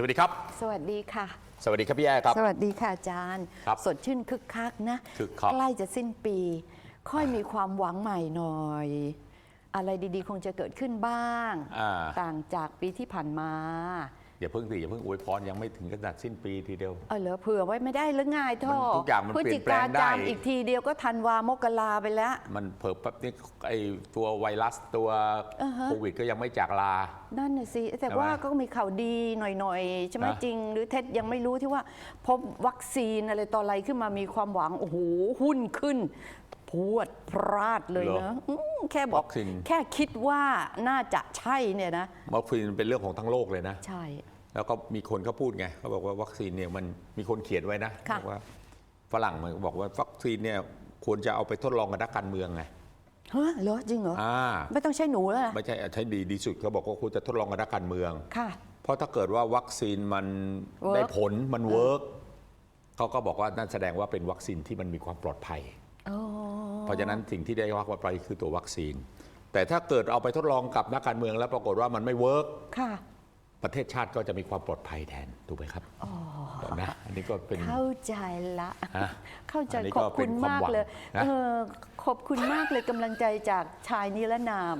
สวัสดีครับ สวัสดีค่ะ สวัสดีครับพี่แอ้ครับ สวัสดีค่ะอาจารย์ ครับสดชื่นคึกคักนะ คึกคัก ใกล้จะสิ้นปี ค่อยมีความหวังใหม่หน่อย อะไรดีๆ คงจะเกิดขึ้นบ้าง อ่า ต่างจากปีที่ผ่านมา อย่าเพิ่งสิอย่าเพิ่งอวยพรยังไม่ถึงขนาดสิ้นปีทีเดียว เออเหรอเผื่อไว้ไม่ได้หรือไงท่อมันทุกอย่างมันพฤศจิเปลี่ยนแปลกางได้ จามอีกทีเดียวก็ธันวามกราไปแล้ว มันเผิ่แป๊บนี้ไอตัวไวรัสตัวอ่าฮะ โควิดก็ยังไม่จากลา นั่นน่ะสิแต่ใช่ไหมว่าก็มีข่าวดีหน่อยๆ ใช่ไหมนะ จริง หรือเท็จยังไม่รู้ที่ว่าพบวัคซีนอะไรต่ออะไรขึ้นมามีความหวัง โอ้โหหุ้นขึ้น พรวดพลาดเลยนะอืมแค่บอกวัคซีน แค่คิดว่าน่าจะใช่เนี่ยนะวัคซีนเป็นเรื่องของทั้งโลกเลยนะ ใช่ แล้วก็มีคนเขาพูดไงเขาบอกว่าวัคซีนเนี่ยมันมีคนเขียนไว้นะค่ะ บอกว่าฝรั่งมันบอกว่าวัคซีนเนี่ยควรจะเอาไปทดลองกับนักการเมืองไงเฮ้ยเหรอจริงเหรอ อ่าไม่ต้องใช้หนูแล้วนะไม่ใช่ใช้ดีดีสุดเขาบอกว่าควรจะทดลองกับนักการเมือง ค่ะ เพราะถ้าเกิดว่าวัคซีนมัน Work ได้ผลมันเวิร์กเขาก็บอกว่านั่นแสดงว่าเป็นวัคซีนที่มันมีความปลอดภัยอ๋อ เพราะฉะนั้นสิ่งที่ได้รับปลอดภัยคือตัววัคซีน แต่ถ้าเกิดเอาไปทดลองกับนักการเมืองแล้วปรากฏว่ามันไม่เวิร์กค่ะประเทศชาติก็จะมีความปลอดภัยแทนถูกไหมครับนะอันนี้ก็เป็นเข้าใจละฮะเข้าใจอันนี้ขก็อบคุณมากเลยเป็นความหวังนะเออขอบคุณมากเลยกำลังใจจากชายนิรนาม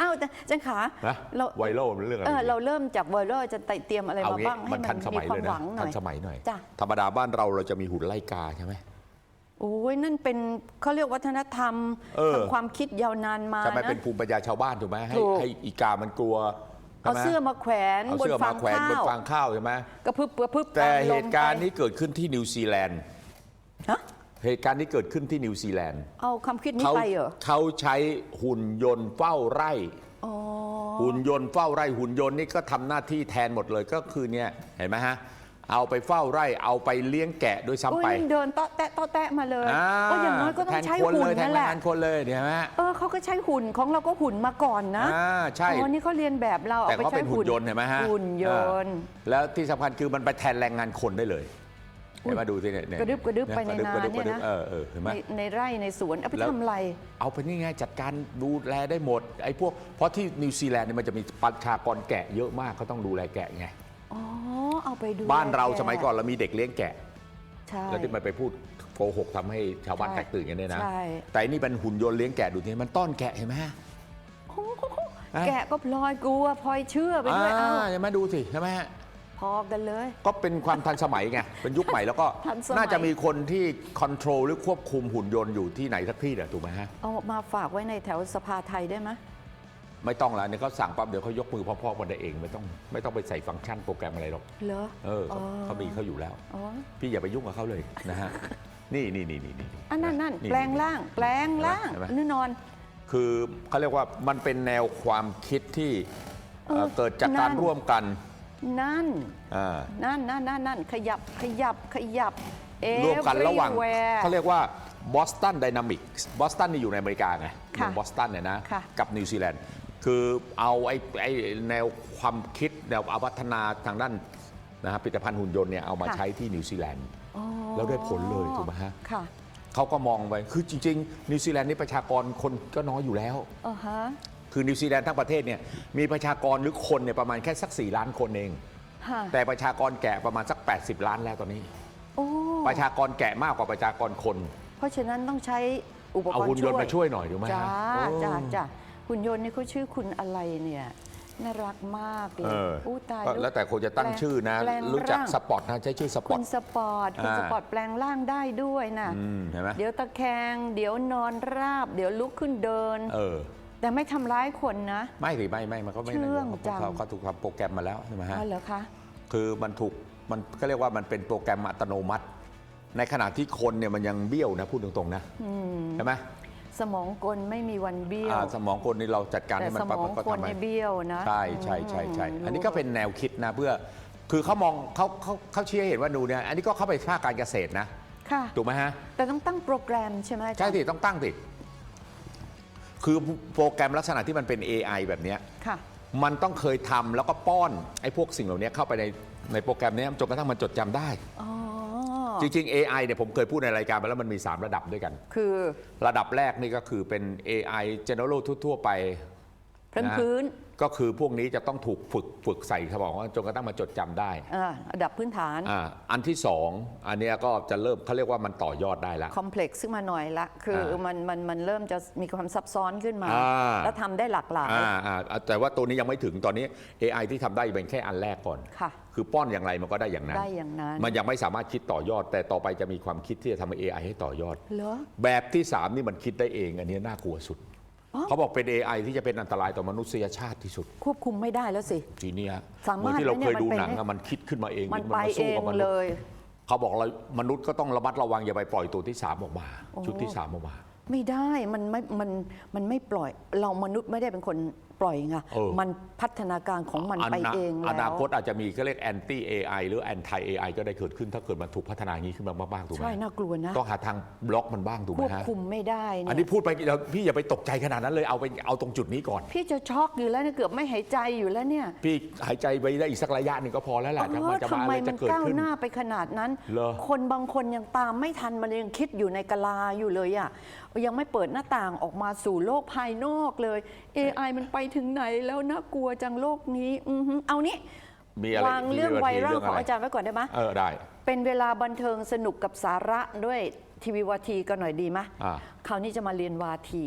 อ้าวแต่จังขานะเราไวรัลมันเรื่องอะไรเออเราเริ่มจากไวรัลจะเตรียมอะไรเอามางี้บ้างให้มันมันทันสมีมัยควาเลมยหนะวังหน่ทัอนยสมัยหน่อยจ้ะธรรมดาบ้านเราเราจะมีหุ่นไล่กาใช่ไหม โอ้ยนั่นเป็นเขาเรียกวัฒนธรรมเออ ทางความคิดยาวนานมาใช่ไหมนะ เป็นภูมิปัญญาชาวบ้านถูกไหมให้ถูก ให้อีกามันกลัวใช่เอาไหมเสื้อมาแขวนเอาบนเสื้อฟามางแขวนบนข้าวฟางข้าวใช่ไหมกระพึบกระพึบแต่ามลมเหตุการณ์ไปนี้เกิดขึ้นที่นิวซีแลนด์ฮะเหตุการณ์นี้เกิดขึ้นที่นิวซีแลนด์เอาความคิดนี้เขาไปเหรอเขาใช้หุ่นยนต์เฝ้าไร่ อ๋อหุ่นยนต์เฝ้าไร่หุ่นยนต์นี่ก็ทำหน้าที่แทนหมดเลยก็คือเนี่ยเห็นไหมฮะ เอาไปเฝ้าไร่เอาไปเลี้ยงแกะด้วยโอ้ยซ้ำไปนี่เดินเตาะแตะเตาะแตะมาเลยอ่าก็อย่างน้อยก็ต้อแทงนใช้คนหุ่นเลยแทนนั่นแรแหงละงานคนเลยเห็นไหมฮะเออเขาก็ใช้หุ่นของเราก็หุ่นมาก่อนนะอ่าใช่อ๋อนี่เขาเรียนแบบเราแต่เอาไปเขาใช้เป็นหุ่นยนต์เห็นไหมฮะหุ่นยนต์อ่าแล้วที่สำคัญคือมันไปแทนแรงงานคนได้เลยเห็นไหมดูสิเนี่ยเยกระดึบกระดึบไปในกระนาระดึบเนี่ยกระดึบนะเออเออเห็นไหมในในไร่ในสวนเอาไปแล้วทำอะไร เอาไปนี่ไงจัดการดูแลได้หมดไอ้พวกเพราะที่นิวซีแลนด์เนี่ยมันจะมีประชากรแกะเยอะมากเขาต้องดูแลแกะไงอ๋อ เอาไปดูบ้านเราแลแกสมัยก่อนเรามีเด็กเลี้ยงแกะ ใช่ แล้วที่มันไปพูดโกหกทำให้ชาวบ้านใช่แตกตื่นกันเนี่ยนะ ใช่ แต่อันนี่เป็นหุ่นยนต์เลี้ยงแกะดูนี่มันต้อนแกะเห็นไหมฮะ โอ้โหอะ แกะก็พลอยกลัวพลอยเชื่อไปด้วยอ่าเอ้าใช่ไหมดูสิใช่ไหมฮะ พอกันเลย ก็เป็นความทันสมัยไง เป็นยุคใหม่แล้วก็ทันสมัย น่าจะมีคนที่คอนโทรลหรือควบคุมหุ่นยนต์อยู่ที่ไหนสักที่เนี่ยถูกไหมฮะ เอามาฝากไว้ในแถวสภาไทยได้ไหม ไม่ต้องแล้วเนี่ยเขาสั่งปั๊บเดี๋ยวเขายกมือพร้อมๆกันได้เองไม่ต้องไม่ต้องไปใส่ฟังก์ชันโปรแกรมอะไรหรอกเหรอเออเขาเขามีเขาอยู่แล้ว อ๋อพี่อย่าไปยุ่งกับเขาเลยนะฮะนี่นี่นี่นี่นี่ อันนั้นนั่นแปลงร่าง แปลงร่างเห็นไหมแน่นอน คือเขาเรียกว่ามันเป็นแนวความคิดที่เอ่อเออเกิดจากการนั่น ร่วมกันนั่น อ่า นั่นนั่นนั่นนั่นขยับขยับขยับร่วมกันระหว่าง everywhere เขาเรียกว่าบอสตันไดนามิกส์บอสตันนี่อยู่ในอเมริกาไงค่ะเมืองบอสตันเนี่ยนะ ค่ะ กับนิวซีแลนด์ คือเอาไอ้ไอ้แนวความคิดแนวอวัฒนาทางด้านนะฮะผลิตภัณฑ์หุ่นยนต์เนี่ยเอามาใช้ที่นิวซีแลนด์ อ๋อแล้วได้ผลเลยถูกไหมฮะ ค่ะเขาก็มองไปคือจริง ๆ นิวซีแลนด์นี่ประชากรคนก็น้อยอยู่แล้ว อ๋อฮะคือนิวซีแลนด์ทั้งประเทศเนี่ยมีประชากรหรือคนเนี่ยประมาณแค่สัก 4 ล้านคนเอง ฮะแต่ประชากรแกะประมาณสัก 80 ล้านแล้วตอนนี้ โอ้ประชากรแกะมากกว่าประชากรคน เพราะฉะนั้นต้องใช้อุปกรณ์เอาหุ่นยนต์มาช่วยหน่อยถูกไหมฮะจ้าโอ้ จ้าจ้า หุ่นยนต์นี่เขาชื่อคุณอะไรเนี่ยน่ารักมากเลเอยออู้ตายก็แล้วแต่คนจะตั้งชื่อนะ แปลงรู้จักร่างสปอร์ตนะใช้ชื่อสปอคุร์ต ณสปอร์ตคุณอ่า สปอร์ตแปลงร่างได้ด้วยนะอืมเห็นไหมเดี๋ยวตะแคง เดี๋ยวนอนราบ เดี๋ยวลุกขึ้นเดิน เออ แต่ไม่ทำร้ายคนนะ ไม่สิไม่ไม่มันก็ไม่เชื่องเขาจัง เขาเขาถูกทำโปรแกรมมาแล้วใช่ไหมฮะ อ๋อเหรอคะ คือมันถูกมันก็เรียกว่ามันเป็นโปรแกรมอัตโนมัติ ในขณะที่คนเนี่ยมันยังเบี้ยวนะพูดตรงๆนะใช่ไหม สมองกลไม่มีวันเบี้ยว อ่าสมองคนนี่เราจัดการแต่ให้มันสมองก็คนทำให้ เนี่ยเบี้ยวนะใช่ใช่ใช่ใช่ มอันนี้ก็เป็นแนวคิดนะเพื่อ คือเขามองเขาเขาเขาชี้ให้เห็นว่าดูเนี่ย อันนี้ก็เข้าไปภาคการเกษตรนะ ค่ะ ถูกไหมฮะ แต่ต้องตั้งโปรแกรมใช่ไหมอาจารย์ใช่สิต้องตั้งสิคือโปรแกรมลักษณะที่มันเป็น AI แบบเนี้ย ค่ะ มันต้องเคยทำแล้วก็ป้อนไอ้พวกสิ่งเหล่านี้เข้าไปในในโปรแกรมเนี้ยจนกระทั่งมันจดจำได้ อ๋อ จริง ๆ AI เนี่ยผมเคยพูดในรายการไปแล้วมันมี 3 ระดับด้วยกัน คือ ระดับแรกนี่ก็คือเป็น AI general ทั่วๆไป พื้นนะพื้น ก็คือพวกนี้จะต้องถูกฝึกฝึกใส่สมองจนกระทั่งมาจดจำได้อ่าระดับพื้นฐาน อ่าอันที่สองอันเนี้ยก็จะเริ่มเขาเรียกว่ามันต่อยอดได้ละ คอมเพล็กซ์ขึ้นมาหน่อยละ คืออามันมันมันเริ่มจะมีความซับซ้อนขึ้นมา อ่า แล้วทำได้หลากหลาย อ่าอ่าแต่ว่าตัวนี้ยังไม่ถึงตอนนี้ AI ที่ทำได้เป็นแค่อันแรกก่อน ค่ะ คือป้อนอย่างไรมันก็ได้อย่างนั้น ได้อย่างนั้นมันยังไม่สามารถคิดต่อยอด แต่ต่อไปจะมีความคิดที่จะทำให้ AI ให้ต่อยอด เหรอ แบบที่ 3 นี่มันคิดได้เอง อันนี้น่ากลัวสุดอ๋อ เขาบอกเป็น AI ที่จะเป็นอันตรายต่อมนุษยชาติที่สุด ควบคุมไม่ได้แล้วสิ ทีเนี้ยสามารถเหมือนที่เราเคยดูเนี่ยมันเป็นหนังอะมันคิดขึ้นมาเองมันาไปเอสู้งกับมนุษเลย์ ย เขาบอกเรามนุษย์ก็ต้องระมัดระวังอย่าไปปล่อยตัวที่สามออกมา โอ้ ชุดที่สามออกมา ไม่ได้มันไม่มันมันไม่ปล่อย เรามนุษย์ไม่ได้เป็นคนปล่อยไงเออ มันพัฒนาการของมันไปนาเองอแล้วนาคตอาจจะมีก็เรียก anti AI หรือ anti AI ก็ได้เกิดขึ้นถ้าเกิดมันถูกพัฒนาอย่างนี้ขึ้นมามากๆถูกไหมใช่น่ากลัวนะ ต้องหาทางบล็อกมันบ้างถูกไหคมวบฮะ คุมไม่ได้เยอันนี้พูดไปเดี๋ยวพี่อย่าไปตกใจขนาดนั้นเลยเอาไปเอาตรงจุดนี้ก่อน พี่จะช็อกอยู่แล้วเนี่ยเกือบไม่หายใจอยู่แล้วเนี่ยพี่หายใจไปได้อีกสักระยะหนึ่งก็พอแล้วแหละเอถ้าอมันจะทำมาอะไมไรมัจะนเกิดก้าวขึ้น หน้าไปขนาดนั้น เหรอ คนบางคนยังตามไม่ทันมันยังคิดอยู่ในกะลาอยู่เลยอะยังไม่เปิดหน้าต่างออกมาสู่โลกภายนอกเลย AI มันไปถึงไหนแล้วน่ากลัวจังโลกนี้อือหือเอานี้มีอะไรวางเรื่องไวรัลมีของะไอาจารย์ไว้ก่อนได้ไหมเออได้ เป็นเวลาบันเทิงสนุกกับสาระด้วยทีวีวาทีกันหน่อยดีไหมอ่า คราวนี้จะมาเรียนวาที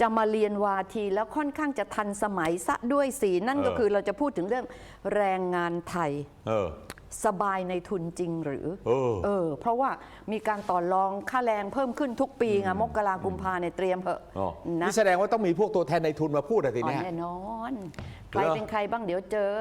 จะมาเรียนวาทีแล้วค่อนข้างจะทันสมัยซะด้วยสีนั่นก็คือเราจะพูดถึงเรื่องแรงงานไทย เออ สบายในทุนจริงหรือเออเออ เพราะว่ามีการต่อรองค่าแรงเพิ่มขึ้นทุกปีไงมกรากุมภาเนี่ยเตรียมเหอะอ๋อนะนี่แสดงว่าต้องมีพวกตัวแทนในทุนมาพูดอะทีอ๋อเนี้ย แน่นอน ใครเหรอเป็นใครบ้างเดี๋ยวเจอ